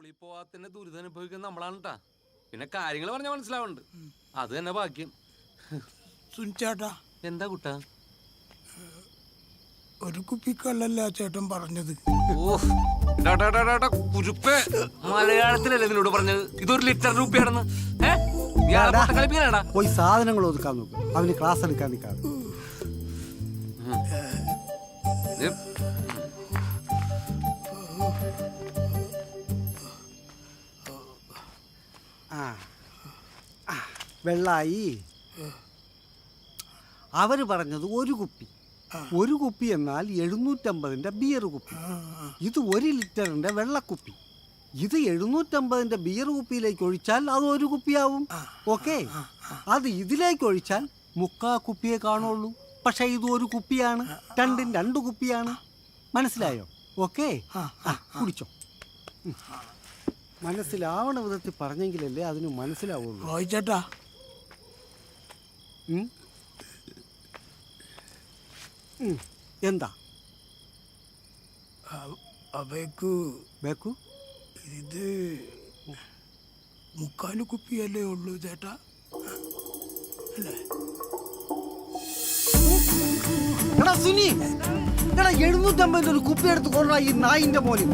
സ്കൂളിൽ പോവാത്തന്നെ ദുരിതം അനുഭവിക്കുന്ന നമ്മളാണ് ട്ടാ പിന്നെ കാര്യങ്ങൾ പറഞ്ഞാൽ മനസ്സിലാവുന്നുണ്ട്. അത് തന്നെ ഭാഗ്യം. സുനിച്ചേട്ടാ. എന്താ കുട്ടാ? ഒരു കുപ്പിക്കല്ലല്ല ചേട്ടൻ പറഞ്ഞത്. കുരുപ്പേ. മലയാളത്തിലല്ലേ നിന്നോട് പറഞ്ഞത്? ഇതൊരു ലിറ്റർ രൂപയാണെന്ന്. പോയി സാധനങ്ങൾ ഒതുക്കാൻ നോക്ക്. അവന് ക്ലാസ് എടുക്കാൻ നിൽക്കാതെ ആ. വെള്ളായി. അവർ പറഞ്ഞത് ഒരു കുപ്പി. ഒരു കുപ്പി എന്നാൽ എഴുന്നൂറ്റമ്പതിന്റെ ബിയർ കുപ്പി. ഇത് ഒരു ലിറ്ററിന്റെ വെള്ളക്കുപ്പി. ഇത് എഴുന്നൂറ്റമ്പതിന്റെ ബിയർ കുപ്പിയിലേക്ക് ഒഴിച്ചാൽ അത് ഒരു കുപ്പിയാവും. ഓക്കെ? അത് ഇതിലേക്ക് ഒഴിച്ചാൽ മുക്കാ കുപ്പിയെ കാണുള്ളൂ. പക്ഷെ ഇത് ഒരു കുപ്പിയാണ്. രണ്ടും രണ്ട് കുപ്പിയാണ്. മനസ്സിലായോ? ഓക്കെ? കുടിച്ചോ. മനസ്സിലാവണ വിധത്തിൽ പറഞ്ഞെങ്കിലല്ലേ അതിന് മനസ്സിലാവുള്ളൂ. റോയ് ചേട്ടാ. ഉം? ഉം. എന്താ? ബേക്കു? ഇത് മുക്കാൽ കുപ്പിയല്ലേ ഉള്ളൂ ചേട്ടാ. അല്ലേ? എടാ സുനി എടാ എഴുന്നൂറ്റമ്പതിന്റെ ഒരു കുപ്പി എടുത്ത് കൊണ്ടാ ഈ നായിന്റെ മോന്.